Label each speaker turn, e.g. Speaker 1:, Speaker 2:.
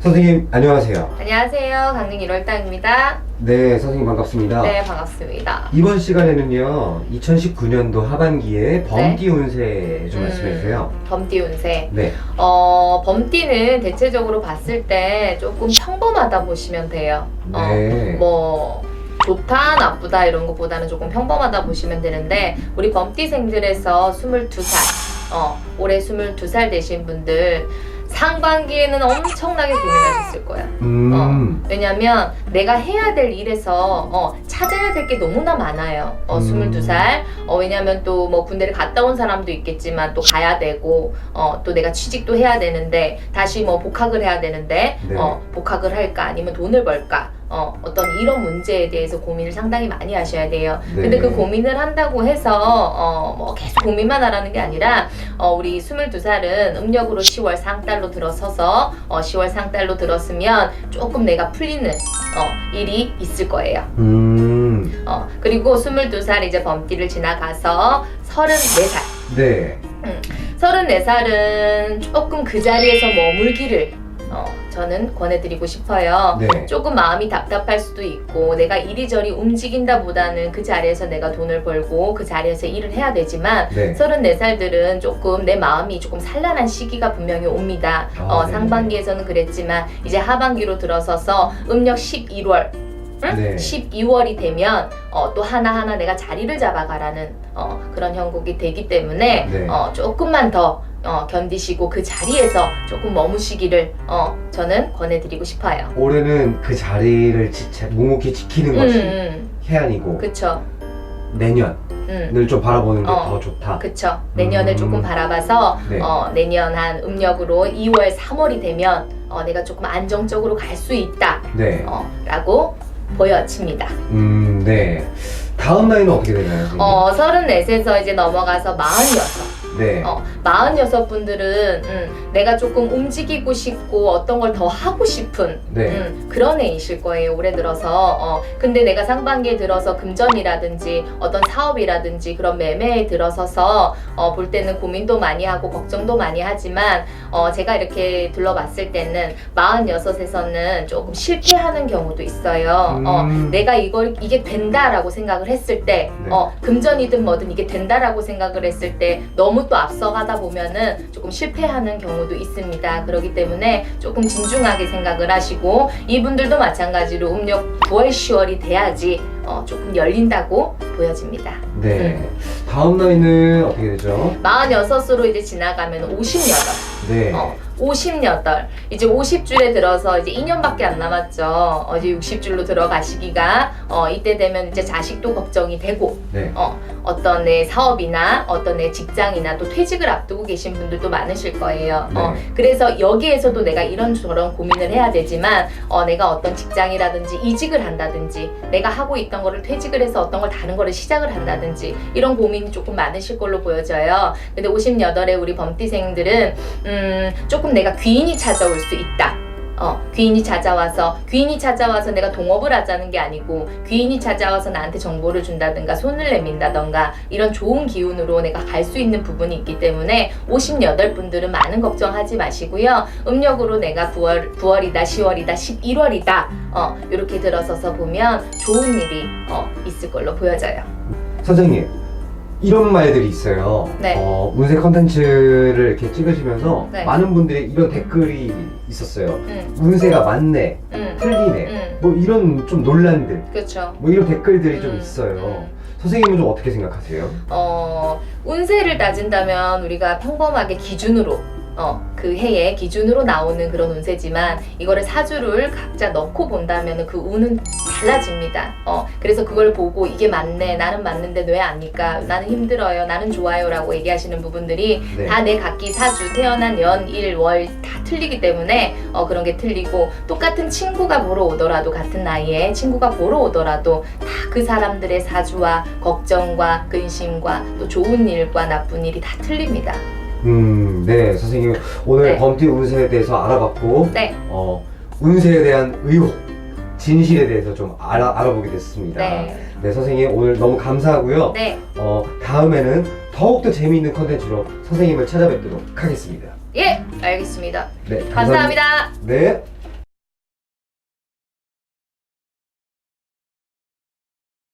Speaker 1: 선생님 안녕하세요.
Speaker 2: 안녕하세요. 강릉 1월당입니다.
Speaker 1: 네, 선생님 반갑습니다.
Speaker 2: 네, 반갑습니다.
Speaker 1: 이번 시간에는요, 2019년도 하반기에 범띠 운세 좀 말씀해 주세요.
Speaker 2: 음, 범띠 운세.
Speaker 1: 네,
Speaker 2: 어, 범띠는 대체적으로 봤을 때 조금 평범하다 보시면 돼요.
Speaker 1: 네.
Speaker 2: 어, 뭐 좋다, 나쁘다 이런 것보다는 조금 평범하다 보시면 되는데 우리 범띠생들에서 22살, 어, 올해 22살 되신 분들 상반기에는 엄청나게 고민하셨을 거야.
Speaker 1: 음,
Speaker 2: 왜냐면 내가 해야 될 일에서 어, 찾아야 될 게 너무나 많아요. 어,
Speaker 1: 음.
Speaker 2: 22살. 어, 왜냐면 또 뭐 군대를 갔다 온 사람도 있겠지만 또 가야 되고 어, 또 내가 취직도 해야 되는데 다시 뭐 복학을 해야 되는데
Speaker 1: 네.
Speaker 2: 어, 복학을 할까 아니면 돈을 벌까 어, 어떤 이런 문제에 대해서 고민을 상당히 많이 하셔야 돼요.
Speaker 1: 네.
Speaker 2: 근데 그 고민을 한다고 해서 어, 뭐 계속 고민만 하라는 게 아니라 어, 우리 22살은 음력으로 10월 상달로 들어서서 어, 10월 상달로 들었으면 조금 내가 풀리는 어, 일이 있을 거예요.
Speaker 1: 음,
Speaker 2: 어, 그리고 22살 이제 범띠를 지나가서 34살.
Speaker 1: 네,
Speaker 2: 34살은 조금 그 자리에서 머물기를 어, 저는 권해드리고 싶어요.
Speaker 1: 네.
Speaker 2: 조금 마음이 답답할 수도 있고 내가 이리저리 움직인다 보다는 그 자리에서 내가 돈을 벌고 그 자리에서 일을 해야 되지만
Speaker 1: 네.
Speaker 2: 34살들은 조금 내 마음이 조금 산란한 시기가 분명히 옵니다.
Speaker 1: 아,
Speaker 2: 어,
Speaker 1: 네네.
Speaker 2: 상반기에서는 그랬지만 이제 하반기로 들어서서 음력 11월 응?
Speaker 1: 네.
Speaker 2: 12월이 되면 어, 또 하나하나 내가 자리를 잡아가라는 어, 그런 형국이 되기 때문에
Speaker 1: 네.
Speaker 2: 어, 조금만 더 어, 견디시고 그 자리에서 조금 머무시기를 어, 저는 권해드리고 싶어요.
Speaker 1: 올해는 그 자리를 지, 묵묵히 지키는
Speaker 2: 음,
Speaker 1: 것이
Speaker 2: 음,
Speaker 1: 해안이고
Speaker 2: 그쵸.
Speaker 1: 내년을
Speaker 2: 음.
Speaker 1: 좀 바라보는 게
Speaker 2: 어.
Speaker 1: 더 좋다.
Speaker 2: 그쵸. 내년을
Speaker 1: 음.
Speaker 2: 조금 바라봐서
Speaker 1: 네.
Speaker 2: 어, 내년 한 음력으로 2월, 3월이 되면 어, 내가 조금 안정적으로 갈 수 있다.
Speaker 1: 네,
Speaker 2: 어, 라고 보여집니다.
Speaker 1: 음, 네. 다음 나이는 어떻게 되나요? 선생님?
Speaker 2: 어, 34에서 이제 넘어가서 46.
Speaker 1: 네,
Speaker 2: 어, 46분들은 음, 내가 조금 움직이고 싶고 어떤 걸 더 하고 싶은
Speaker 1: 네.
Speaker 2: 음, 그런 애이실 거예요 올해 들어서 어, 근데 내가 상반기에 들어서 금전이라든지 어떤 사업이라든지 그런 매매에 들어서서 어, 볼 때는 고민도 많이 하고 걱정도 많이 하지만 어, 제가 이렇게 둘러봤을 때는 46에서는 조금 실패하는 경우도 있어요 어,
Speaker 1: 음.
Speaker 2: 내가 이걸 이게 된다라고 생각을 했을 때,
Speaker 1: 네.
Speaker 2: 어 금전이든 뭐든 이게 된다라고 생각을 했을 때 너무 또 앞서가다 보면은 조금 실패하는 경우도 있습니다. 그렇기 때문에 조금 진중하게 생각을 하시고 이분들도 마찬가지로 음력 9월 10월이 돼야지 어, 조금 열린다고 보여집니다.
Speaker 1: 네. 다음 나이는 어떻게 되죠?
Speaker 2: 46으로 이제 지나가면 58.
Speaker 1: 네.
Speaker 2: 어, 58. 이제 50줄에 들어서 이제 2년밖에 안 남았죠. 어, 이제 60줄로 들어가시기가 어, 이때 되면 이제 자식도 걱정이 되고
Speaker 1: 네.
Speaker 2: 어, 어떤 내 사업이나 어떤 내 직장이나 또 퇴직을 앞두고 계신 분들도 많으실 거예요. 어,
Speaker 1: 네.
Speaker 2: 그래서 여기에서도 내가 이런 저런 고민을 해야 되지만 어, 내가 어떤 직장이라든지 이직을 한다든지 내가 하고 있던 거를 퇴직을 해서 어떤 걸 다른 거를 시작을 한다든지 이런 고민이 조금 많으실 걸로 보여져요. 근데 58에 우리 범띠생들은 음, 조금 내가 귀인이 찾아올 수 있다. 어, 귀인이 찾아와서 귀인이 찾아와서 내가 동업을 하자는 게 아니고 귀인이 찾아와서 나한테 정보를 준다든가 손을 내민다던가 이런 좋은 기운으로 내가 갈 수 있는 부분이 있기 때문에 58분들은 많은 걱정하지 마시고요. 음력으로 내가 9월 9월이다, 10월이다, 11월이다. 어, 이렇게 들어서서 보면 좋은 일이 어, 있을 걸로 보여져요.
Speaker 1: 선생님, 이런 말들이 있어요.
Speaker 2: 네.
Speaker 1: 어, 운세 컨텐츠를 이렇게 찍으시면서
Speaker 2: 네.
Speaker 1: 많은 분들이 이런 댓글이 있었어요.
Speaker 2: 음,
Speaker 1: 운세가 맞네,
Speaker 2: 음,
Speaker 1: 틀리네,
Speaker 2: 음,
Speaker 1: 뭐 이런 좀 논란들,
Speaker 2: 그렇죠.
Speaker 1: 뭐 이런 댓글들이 좀
Speaker 2: 음,
Speaker 1: 있어요.
Speaker 2: 음.
Speaker 1: 선생님은 좀 어떻게 생각하세요?
Speaker 2: 어, 운세를 따진다면 우리가 평범하게 기준으로 어, 그 해의 기준으로 나오는 그런 운세지만 이거를 사주를 각자 넣고 본다면 그 운은 달라집니다. 어, 그래서 그걸 보고 이게 맞네, 나는 맞는데 왜 아닐까, 나는 힘들어요, 나는 좋아요라고 얘기하시는 부분들이
Speaker 1: 네.
Speaker 2: 다내 각기 사주, 태어난 연, 일, 월 다 틀리기 때문에 어, 그런 게 틀리고 똑같은 친구가 보러 오더라도 같은 나이에 친구가 보러 오더라도 다 그 사람들의 사주와 걱정과 근심과 또 좋은 일과 나쁜 일이 다 틀립니다.
Speaker 1: 음, 네, 선생님 오늘
Speaker 2: 네.
Speaker 1: 범띠 운세에 대해서 알아봤고,
Speaker 2: 네,
Speaker 1: 어, 운세에 대한 의혹, 진실에 대해서 좀 알아, 알아보게 됐습니다.
Speaker 2: 네,
Speaker 1: 네, 선생님 오늘 너무 감사하고요.
Speaker 2: 네,
Speaker 1: 어, 다음에는 더욱더 재미있는 컨텐츠로 선생님을 찾아뵙도록 하겠습니다.
Speaker 2: 예, 알겠습니다.
Speaker 1: 네,
Speaker 2: 감사합니다.
Speaker 1: 네.